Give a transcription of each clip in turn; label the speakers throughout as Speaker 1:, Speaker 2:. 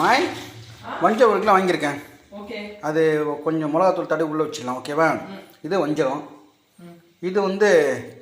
Speaker 1: நாய் வஞ்சரம் ஒரு கிலோ வாங்கியிருக்கேன். அது கொஞ்சம் மிளகாத்தூள் தடவி உள்ளே வச்சுக்கலாம் ஓகேவா இது வஞ்சரம் இது வந்து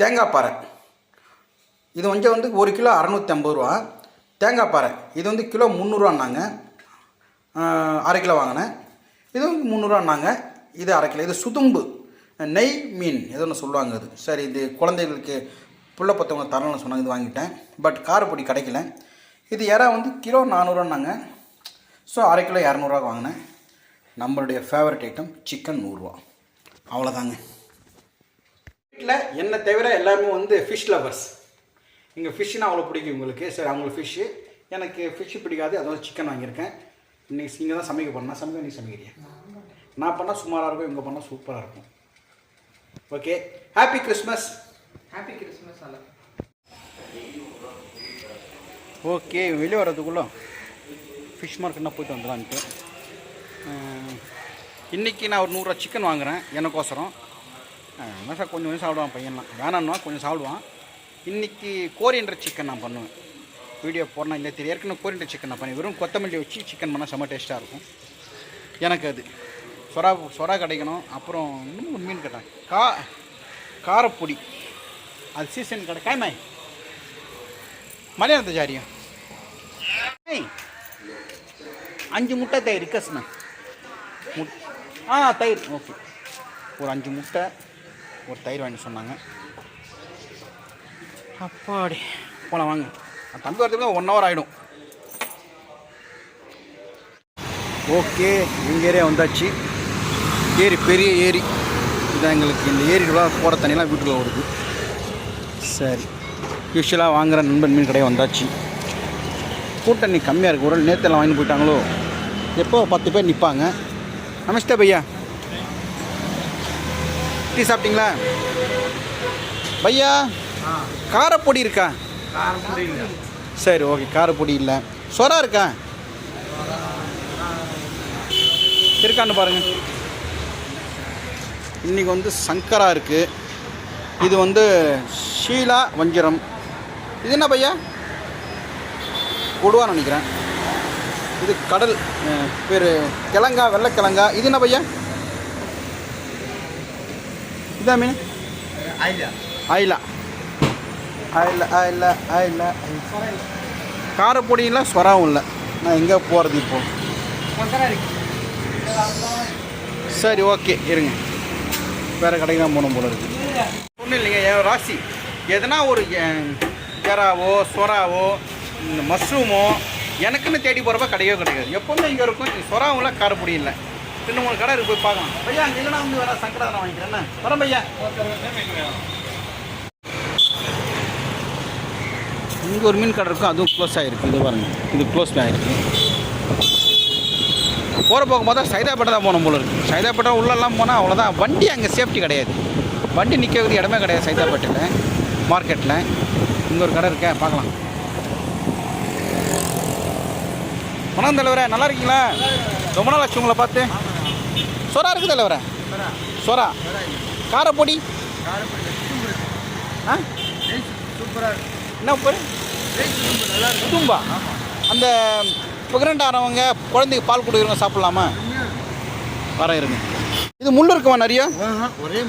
Speaker 1: தேங்காய் பாறை. இது வஞ்சரம் வந்து ஒரு கிலோ அறநூற்றி ஐம்பது ரூபா. தேங்காய் பாறை. இது வந்து கிலோ முந்நூறுவான்னாங்க. அரை கிலோ வாங்கினேன். இது வந்து முந்நூறுவான்னாங்க. இது அரை கிலோ. இது சுதும்பு. நெய் மீன். ஏதோ ஒன்று சொல்லுவாங்க அது. சரி இது குழந்தைகளுக்கு புள்ள பத்தவங்க தரணும்னு சொன்னாங்க இது வாங்கிட்டேன். பட் காரப்பொடி கிடைக்கல. இது இறா வந்து கிலோ நானூறுவான்னாங்க. ஸோ அரை கிலோ இரநூறுவா வாங்கினேன். நம்மளுடைய ஃபேவரட் ஐட்டம் சிக்கன் நூறுரூவா அவ்வளோதாங்க வீட்டில் என்னை தவிர எல்லாருமே வந்து ஃபிஷ் லவர்ஸ் இங்கே ஃபிஷ்ஷுனா அவ்வளோ பிடிக்கும் உங்களுக்கு. சரி அவங்களுக்கு ஃபிஷ்ஷு எனக்கு ஃபிஷ்ஷு பிடிக்காது அதனால சிக்கன் வாங்கியிருக்கேன். இன்றைக்கி நீங்கள் தான் சமைக்க பண்ணா சமைக்க நீ சமைக்கிறியா? நான் பண்ணால் சுமாராக இருக்கும் இவங்க பண்ணால் சூப்பராக இருக்கும். Okay happy Christmas
Speaker 2: happy Christmas அல்ல
Speaker 1: ஓகே வெளியே வர்றதுக்குள்ள. ஃபிஷ் மார்க்கெட்னா போயிட்டு வந்துடலான்ட்டு இன்றைக்கி நான் ஒரு நூறுரூவா சிக்கன் வாங்குறேன் எனக்கோசரம். என்ன சார் கொஞ்சம் கொஞ்சம் சாப்பிடுவான் பையன்லாம். வேணான்னா கொஞ்சம் சாப்பிடுவான். இன்னைக்கு கோரியண்டர் சிக்கன் நான் பண்ணுவேன். வீடியோ போடணும் இல்லை தெரியும் ஏற்கனவே கோரியண்டர் சிக்கன் நான் பண்ணி வெறும் கொத்தமல்லி வச்சு சிக்கன் பண்ணால் செம்ம டேஸ்ட்டாக இருக்கும். எனக்கு அது. சொரா சொரா கிடைக்கணும். அப்புறம் இன்னும் ஒரு மீன் கேட்டேன் கா காரப்பொடி. அது சீசன் கடை காய்மாய் மலையாளத்து ஜாரியம் ஏய் அஞ்சு முட்டை தயிர் ரிக்கஸ்ண்ணா முட் ஆ தயிர். ஓகே. ஒரு அஞ்சு முட்டை ஒரு தயிர் வாங்கி சொன்னாங்க. அப்பாடி. போகலாம் வாங்க. நான் தம்பி வரதுக்கு ஒன் ஹவர் ஆகிடும் ஓகே எங்கள் ஏரியா வந்தாச்சு. ஏரி பெரிய ஏரி. இதான் எங்களுக்கு இந்த ஏரிக்குள்ள போகிற தண்ணியெலாம் வீட்டுக்குள்ள வருது சரி. யூஸ்வலாக வாங்குகிற நண்பன் மீன் கடையை வந்தாச்சு. கூட்டம் நீ கம்மியாக இருக்கு. ஒரு நேற்றெல்லாம் வாங்கி போயிட்டாங்களோ? எப்போ பத்து பேர் நிற்பாங்க நமஸ்தே பையா. டீ சாப்பிட்டீங்களா? பையா காரப்பொடி இருக்கா? சரி ஓகே காரப்பொடி இல்லை. சொரா இருக்கா? இருக்கான்னு பாருங்க. இன்றைக்கி வந்து சங்கரா இருக்குது இது வந்து ஷீலா வஞ்சிரம். இது என்ன பையா? கொடுவான்னு நினைக்கிறேன். இது கடல் பேர் கிழங்கா வெள்ளைக்கிழங்கா. இது என்ன பையா இதான் மீன்? ஆயிலா. ஆயில ஆயில ஆயில. காரப்பொடி இல்லை சொராவும் இல்லை. நான் எங்கே போகிறது இப்போ? சரி ஓகே. இருங்க. வேறு கடைக்கு தான் போகணும் போல இருக்கு. ஒன்றும் இல்லைங்க. என் ராசி. எதனா ஒரு எறாவோ சொராவோ இந்த மஷ்ரூமோ எனக்குன்னு தேடி போகிறப்ப கிடையவே கிடையாது. எப்போவுமே இங்கே இருக்கும். இந்த சொராவில் காரப்பொடி இல்லை. ரெண்டு மூணு கடை இருக்கு போய் பார்க்கலாம். பையா அங்கே இல்லைனா வந்து வேறு சங்கடாதான் வாங்கிக்கிறேன். வரேன் பையா. இங்கே ஒரு மீன் கடை இருக்கும் அதுவும் க்ளோஸ் ஆகிருக்கு இது பாருங்கள் இது க்ளோஸ் ஆகிருக்கு போகிற போகும் பார்த்தா சைதாப்பேட்டை தான் போகணும் போல இருக்குது சைதாப்பேட்டை உள்ளெல்லாம் போனால் அவ்வளோதான் வண்டி அங்கே சேஃப்டி கிடையாது. வண்டி நிற்கக்கூடிய இடமே கிடையாது சைதாப்பேட்டையில் மார்க்கெட்டில் இங்கே ஒரு கடை இருக்கேன் பார்க்கலாம். வணக்கம் தலைவரே நல்லா இருக்கீங்களா? ரொம்ப நாள் ஆச்சு உங்களை பார்த்து. சொரா இருக்குது தலைவரே. சொரா காரப்பொடி. ஆ? என்ன பேர் தும்பா. அந்த ஆனவங்க குழந்தைக்கு பால் கொடுக்குறவங்க சாப்பிட்லாமா? வர இருங்க. இது முள் இருக்குமா நிறைய?
Speaker 3: ஒரே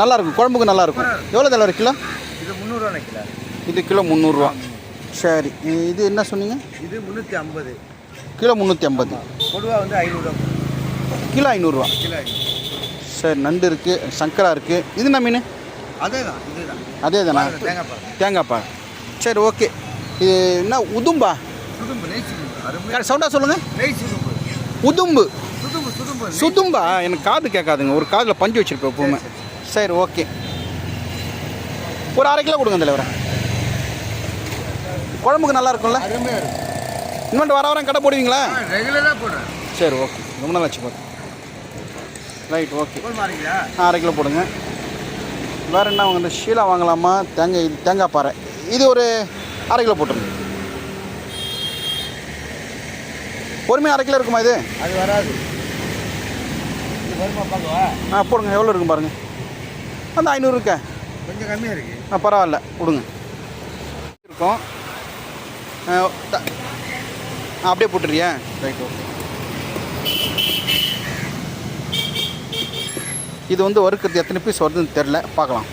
Speaker 1: நல்லா இருக்கும். குழம்புக்கு நல்லா இருக்கும். எவ்வளோ தலைவர் கிலோ?
Speaker 3: இது முந்நூறுவா கிலோ.
Speaker 1: இது கிலோ முந்நூறுரூவா சரி இது என்ன சொன்னீங்க?
Speaker 3: இது முந்நூற்றி ஐம்பது.
Speaker 1: கிலோ முந்நூற்றி ஐம்பது.
Speaker 3: கொடுவா வந்து ஐநூறுரூவா
Speaker 1: கிலோ ஐநூறுரூவா
Speaker 3: கிலோ
Speaker 1: சரி நண்டு இருக்குது சங்கரா இருக்குது இது என்ன மீன்?
Speaker 3: அதே தான்
Speaker 1: அதே தானா
Speaker 3: தேங்காய் பால்.
Speaker 1: தேங்காய் பால். சரி ஓகே. இது என்ன உதும்பா? சவுண்டாக சொல்லுங்கள் உதும்பு.
Speaker 3: சுதும்பா
Speaker 1: எனக்கு காது கேட்காதுங்க. ஒரு காதில் பஞ்சு வச்சிருப்பேன் எப்பவுமே. சரி ஓகே. ஒரு அரை கிலோ கொடுங்க தலைவரை. குழம்புக்கு நல்லா இருக்கும்ல
Speaker 3: அருமையாக இருக்கும்.
Speaker 1: இனிமேட்டு வர வாரம் கடை போடுவீங்களா?
Speaker 3: ரெகுலராக போடுறேன்.
Speaker 1: சரி ஓகே. ரொம்ப நாள் ஆச்சு பார்த்து. Right okay. ஆ, அரை கிலோ போடுங்க. வேறு என்ன வாங்க? ஷீலா வாங்கலாமா? தேங்காய் இது தேங்காய் பாறை. இது ஒரு அரை கிலோ போட்டுருங்க. மீன் அரை கிலோ இருக்குமா இது?
Speaker 3: அது வராது.
Speaker 1: ஆ போடுங்க. எவ்வளோ இருக்கும் பாருங்கள் அந்த ஐநூறு இருக்கா?
Speaker 3: கொஞ்சம் கம்மியாக இருக்கு.
Speaker 1: ஆ பரவாயில்ல. கொடுங்க. இருக்கும். அப்படியே போட்டுறியா ரைட் ஓகே இது வந்து வறுக்கிறது எத்தனை பீஸ் வருதுன்னு தெரில. பார்க்கலாம்.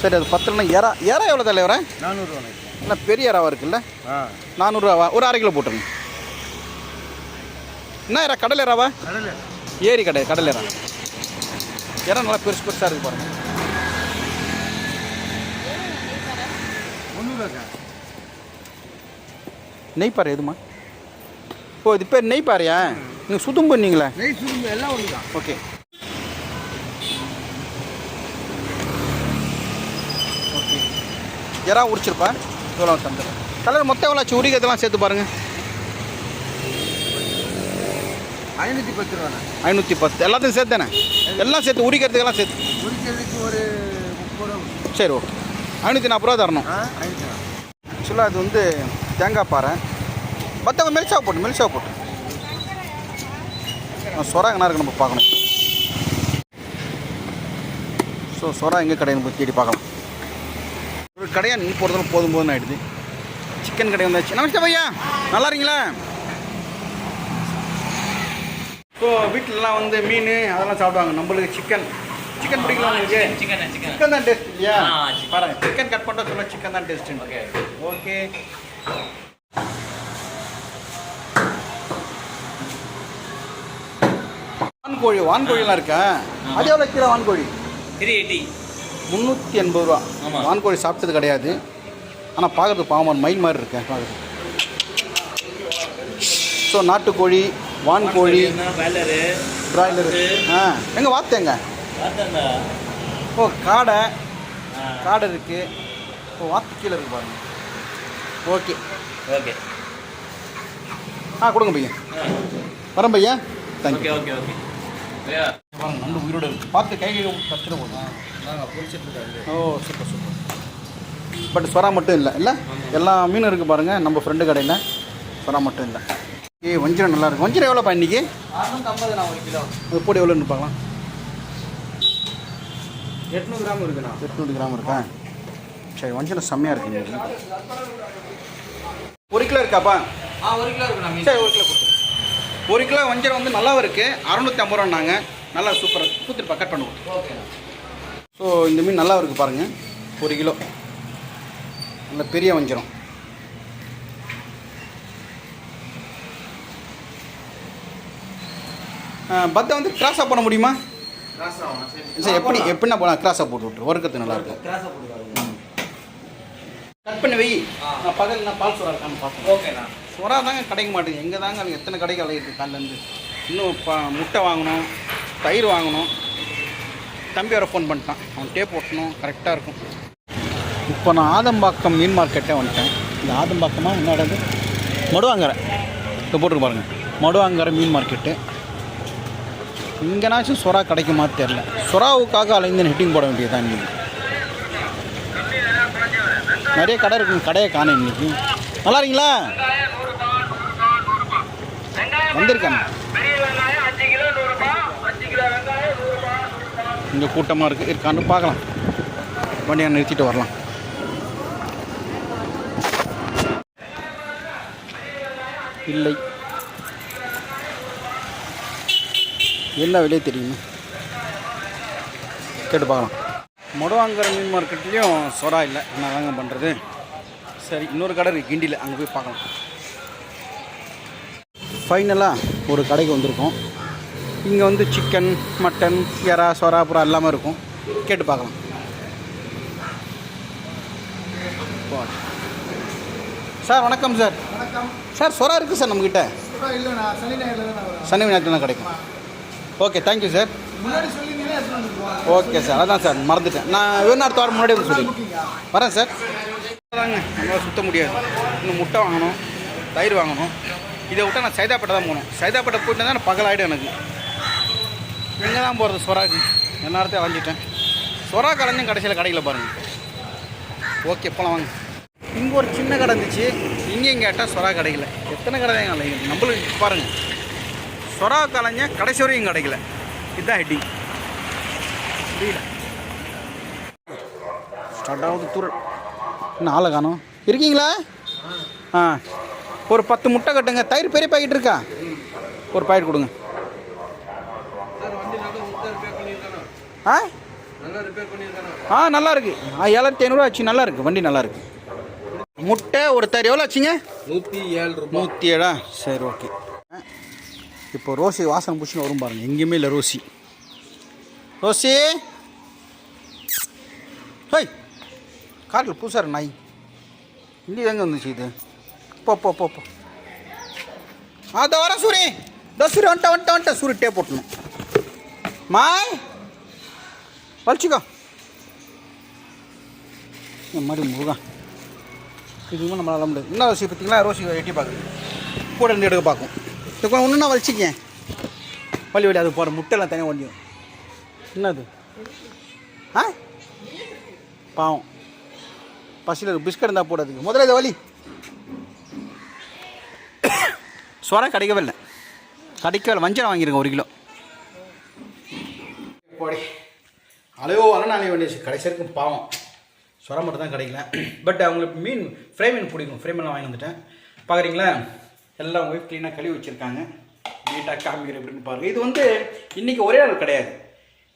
Speaker 1: சரி அது பத்துலனா எறா எறா எவ்வளோ தலைவரா
Speaker 3: நானூறுரூவா
Speaker 1: இல்லை பெரிய எறாவா இருக்குல்ல? நானூறுரூவா ஒரு அரை கிலோ போட்டுருங்க. என்ன எறா? கடல்
Speaker 3: கடலை
Speaker 1: ஏரி கடை கடல் எறா. எறா நல்லா பெருசு பெருசாக இருக்கு பாருங்க.
Speaker 3: முந்நூறுவாக்கா
Speaker 1: நெய்ப்பாறை எதுமா? ஓ இது பேர் நெய்ப்பாறையா? நீங்கள் சுத்தம் பண்ணீங்களே
Speaker 3: நெய் சுரும்பு எல்லாம் ஒன்று தான்
Speaker 1: ஓகே. ஓகே. எறா உரிச்சிருப்பா? இவ்வளோ தந்துடுறேன் கலர் மொத்தம் எவ்வளோ ஆச்சு? உரிக்கிறதெல்லாம் சேர்த்து பாருங்கள்
Speaker 3: ஐநூற்றி பத்து ரூபாண்ணா
Speaker 1: ஐநூற்றி பத்து. எல்லாத்தையும் சேர்த்து தானே எல்லாம் சேர்த்து உரிக்கிறதுக்கெல்லாம் சேர்த்து.
Speaker 3: குறிக்கிறதுக்கு ஒரு முப்பது ரூபா
Speaker 1: சரி ஓகே. ஐநூற்றி நாற்பது ரூபா தரணும். ஆக்சுவலாக அது வந்து தேங்காய் பாறை. மற்றவங்க மெல்சா போட்டு மெல்சா போட்டு. சொரா எங்கே இருக்கு நம்ம பார்க்கணும். ஸோ சொரா எங்கே கடையை போய் தேடி பார்க்கலாம். ஒரு கடையாக நின்று போகிறதுல போதும் போதும்னு ஆகிடுது சிக்கன் கடை வந்தாச்சு. நமஸ்தே பையா. நல்லா இருக்கீங்களா? ஸோ வீட்டிலலாம் வந்து மீன் அதெல்லாம் சாப்பிடுவாங்க. நம்மளுக்கு சிக்கன். சிக்கன் பிடிக்கலாம் உங்களுக்கு?
Speaker 2: சிக்கன் சிக்கன்
Speaker 1: தான் டேஸ்ட் இல்லையா. பாருங்க சிக்கன் கட் பண்ணிட்டு சொல்ல சிக்கன் தான் டேஸ்ட்
Speaker 2: ஓகே.
Speaker 1: ஓகே. வான்கோழி வான்கோழிலாம் இருக்கா? அது எவ்வளோ கிலோ வான்கோழி?
Speaker 2: த்ரீ எயிட்டி
Speaker 1: முந்நூற்றி எண்பது ரூபா. வான்கோழி சாப்பிட்டது கிடையாது. ஆனால் பார்க்கறது பாவம் மயில் மாதிரி இருக்கேன் பார்க்குறது ஸோ நாட்டுக்கோழி வான்கோழி பிராய்லரு ஆ எங்கே வாத்தேங்க ஓ காடை. காடை இருக்குது ஓ வாத்து கீழே இருக்கு பாருங்க. ஓகே.
Speaker 2: ஓகே.
Speaker 1: ஆ கொடுங்க பையன். வரேன் பையன். Thank you
Speaker 2: okay okay okay.
Speaker 1: பாருங்க நண்டு உயிரோடு பார்த்து கை கை கச்சிட போதும் ஓ சூப்பர் சூப்பர். பட் சொரா மட்டும் இல்லை இல்லை? எல்லா மீனும் இருக்குது பாருங்கள் நம்ம ஃப்ரெண்டு கடையில். சொரா மட்டும் இல்லை. ஏ வஞ்சிரம் நல்லா இருக்கு. வஞ்சிரம் எவ்வளோப்பா
Speaker 3: கிலோ.
Speaker 1: அது போட்டு எவ்வளோன்னு பார்க்கலாம்.
Speaker 3: எட்நூறு கிராம் இருக்குண்ணா.
Speaker 1: எட்நூறு கிராம் இருக்கா? சரி வஞ்சிரம் செம்மையாக இருக்கு இன்னைக்கு ஒரு கிலோ இருக்காப்பா?
Speaker 3: ஆ ஒரு கிலோ இருக்குண்ணா மீன்
Speaker 1: சரி ஒரு கிலோ கொடுத்து ஒரு கிலோ வஞ்சரம் வந்து நல்லாவும் இருக்குது அறநூற்றி ஐம்பது ரூபான்னாங்க நல்லா சூப்பராக கொடுத்துருப்பா கட் பண்ணுவோம்
Speaker 3: ஓகேண்ணா
Speaker 1: ஸோ இந்த மீன் நல்லா இருக்குது பாருங்கள் ஒரு கிலோ. நல்ல பெரிய வஞ்சரம். பத்தை வந்து கிராஸாக பண்ண முடியுமா?
Speaker 3: சரி.
Speaker 1: எப்படி எப்படின்னா போனால் கிராஸாக போட்டு விட்ரு வறுக்கிறது நல்லாயிருக்கும் கட் பண்ணி வை. நான் பகல் நான் பால் சுறா இருக்கான்னு பார்ப்போம்
Speaker 3: ஓகேண்ணா
Speaker 1: சுறா தாங்க கிடைக்க மாட்டேங்குது. எங்கே தாங்க அங்கே எத்தனை கடைக்கு அலையிருக்கு காலிலேருந்து இன்னும் ப முட்டை வாங்கணும் தயிர் வாங்கணும். தம்பி வர ஃபோன் பண்ணிட்டான். அவன் டேப் ஓட்டணும் கரெக்டாக இருக்கும். இப்போ நான் ஆதம்பாக்கம் மீன் மார்க்கெட்டே வந்துட்டேன். இந்த ஆதம்பாக்கமா முன்னாடி மடுவாங்கரை. இப்போ போட்டுருக்கு பாருங்கள் மடுவாங்கரை மீன் மார்க்கெட்டு இங்கேனாச்சும் சுறா கிடைக்குமா தெரில சுறாவுக்காக அலைந்து ஹிட்டிங் போட வேண்டியதுதான் இன்னைக்கு நிறைய கடை இருக்குங்க கடையை காணேன் இன்னைக்கு. நல்லா இருக்கீங்களா வந்திருக்காங்க இங்கே கூட்டமாக இருக்குது இருக்கான்னு பார்க்கலாம். வண்டியை நிறுத்திட்டு வரலாம். இல்லை. என்ன விலை தெரியுமா. கேட்டு பார்க்கலாம். மொடவாங்கர மீன் மார்க்கெட்லேயும் சொரா இல்லை. என்ன தாங்க பண்ணுறது சரி இன்னொரு கடை இருக்குது கிண்டியில் அங்கே போய் பார்க்கலாம். ஃபைனலாக ஒரு கடைக்கு வந்திருக்கோம். இங்கே வந்து சிக்கன் மட்டன் எறா சொரா புறா எல்லாமே இருக்கும். கேட்டு பார்க்கலாம். சார் வணக்கம் சார்.
Speaker 3: வணக்கம்.
Speaker 1: சார் சொரா இருக்குது சார் நம்மக்கிட்ட
Speaker 3: சனி தான் நான்
Speaker 1: சனி ஞாயிற்றுலாம் கிடைக்கும். ஓகே தேங்க்யூ சார்
Speaker 3: முன்னாடி
Speaker 1: ஓகே சார் அதான் சார் மறந்துட்டேன். நான் வேணும் அடுத்த வாரம் முன்னாடியே வந்து சொல்லி வரேன் சார். தாங்க நம்மளால் சுத்த முடியாது. இன்னும் முட்டை வாங்கணும் தயிர் வாங்கணும். இதை விட்டா நான் சைதாப்பேட்டை தான் போகணும். சைதாப்பேட்டை போயிட்டு தான் பகல் ஆகிடும் எனக்கு. எங்கே தான் போகிறது சொராக்கு? நேரத்தை அலைஞ்சிட்டேன். சொரா கலைஞ்சும் கடைசியில் கடையில் பாருங்கள் ஓகே போலாம் வாங்க. இங்கே ஒரு சின்ன கடை இருந்துச்சு. இங்கேயும் கேட்டால் சொரா கிடைக்கல எத்தனை கடை தான் அலைங்க நம்மளுக்கு பாருங்கள் சொரா கலைஞ்ச கடைசி வரையும் கிடைக்கல இதுதான் ஹெட்டிங் புரியல ஸ்டார்ட் ஆகுது தூரல் இன்னும் ஆளை காணும் இருக்கீங்களா? ஆ ஒரு பத்து முட்டை கட்டுங்க. தயிர் பெரிய பாக்கெட் இருக்கா? ஒரு பாக்கெட் கொடுங்க. ஆ? ஆ நல்லா இருக்கு. ஆ ஏழாயிரத்தி ஐநூறுரூவா ஆச்சு. நல்லா இருக்கு. வண்டி நல்லா இருக்கு. முட்டை ஒரு தயிர் எவ்வளோ ஆச்சுங்க?
Speaker 3: நூற்றி ஏழு ரூபாய்
Speaker 1: நூற்றி ஏழா? சரி ஓகே இப்போ ரோசி வாசனை பிடிச்சின்னு வரும் பாருங்கள் எங்கேயுமே இல்லை ரோசி. ரோசி? ஹோய். காட்டில் புதுசாக நாய். இங்கே எங்கே வந்துச்சு இது? போ போ போ போ. ஆ சூரி. இதோ சூரி வந்துட்ட வந்துட்ட வந்துட்ட சூரி டே போட்டணும் மாய். வலிச்சுக்கோ. என் மாதிரி முருகா. இதுவும் நம்மளால முடியாது. என்ன ரோசி பார்த்தீங்களா? ரோசி எட்டி பார்க்குது. கூட இருந்து எடுக்க பார்க்கும். இப்போ ஒன்றுனா வலிச்சிக்க வலி வலி அது போகிற முட்டைலாம் தனியாக ஒழியும் என்னது? ஆ? பாவம். பசியில் பிஸ்கட் இருந்தால் போடாதுக்கு முதல்ல இது வலி. சொரம் கிடைக்கவே இல்லை. கிடைக்கவே இல்லை. வஞ்சரம் வாங்கியிருக்கேன் ஒரு கிலோ. போடி. அலையோ அலனாலே வேண்டிய கடைசி வரைக்கும் பாவம். சொரம் மட்டும் தான் கிடைக்கல. பட் அவங்களுக்கு மீன் ஃப்ரை மீன் பிடிக்கும். ஃப்ரை மீன் வாங்கி வந்துட்டேன். பார்க்குறீங்களா? எல்லாம் ஒய்ஃப் க்ளீனாக கழுவி வச்சுருக்காங்க. நீட்டாக காமிக்கிற அப்படின்னு பாருங்கள் இது வந்து இன்றைக்கி ஒரே நாள் கிடையாது.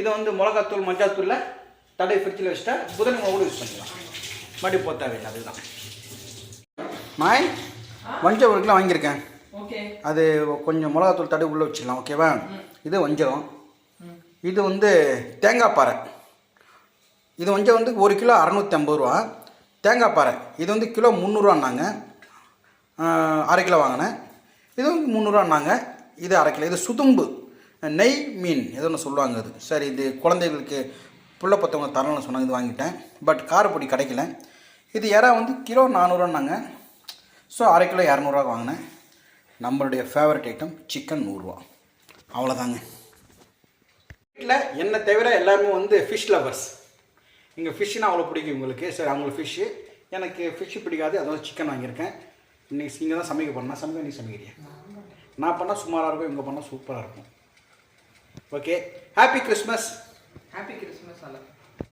Speaker 1: இது வந்து மிளகாத்தூள் மஞ்சாத்தூளில் தடை ஃப்ரிட்ஜில் வச்சுட்டா புதன் கூட யூஸ் பண்ணிக்கலாம். போக தேவையில்லை அதுதான். மாய் வஞ்சரம் ஒரு கிலோ வாங்கியிருக்கேன்.
Speaker 4: ஓகே.
Speaker 1: அது கொஞ்சம் மிளகாத்தூள் தடவி உள்ளே வச்சிடலாம் ஓகேவா இது வஞ்சரம் இது வந்து தேங்காய் பாறை. இது வஞ்சரம் வந்து ஒரு கிலோ அறநூற்றி ஐம்பது ரூபா. தேங்காய் பாறை. இது வந்து கிலோ முந்நூறுவான்னாங்க. அரை கிலோ வாங்கினேன். இதுவும் முந்நூறுவான்னாங்க. இது அரை கிலோ. இது சுதும்பு. நெய் மீன். ஏதோ ஒன்று சொல்லுவாங்க அது. சரி இது குழந்தைகளுக்கு புள்ள பத்தவங்க தரணும்னு சொன்னாங்க இது வாங்கிட்டேன். பட் காரப்பொடி கிடைக்கல. இது இறா வந்து கிலோ நானூறுவான்னாங்க. ஸோ அரை கிலோ இரநூறுவா வாங்கினேன். நம்மளுடைய ஃபேவரட் ஐட்டம் சிக்கன் நூறுரூவா அவ்வளோதாங்க வீட்டில் என்னை தவிர எல்லாருமே வந்து ஃபிஷ் லவர்ஸ் இங்கே ஃபிஷ்ஷுனால் அவ்வளோ பிடிக்கும் உங்களுக்கு. சரி அவங்களுக்கு ஃபிஷ்ஷு எனக்கு ஃபிஷ்ஷு பிடிக்காது. அதாவது சிக்கன் வாங்கியிருக்கேன். இன்னைக்கு நீங்கள் தான் சமைக்க போனால் சமைக்க நீ சமைக்கிறியா? நான் பண்ணால் சுமாராக இருக்கும் இவங்க பண்ணால் சூப்பராக இருக்கும். Okay happy Christmas
Speaker 4: happy Christmas அல்ல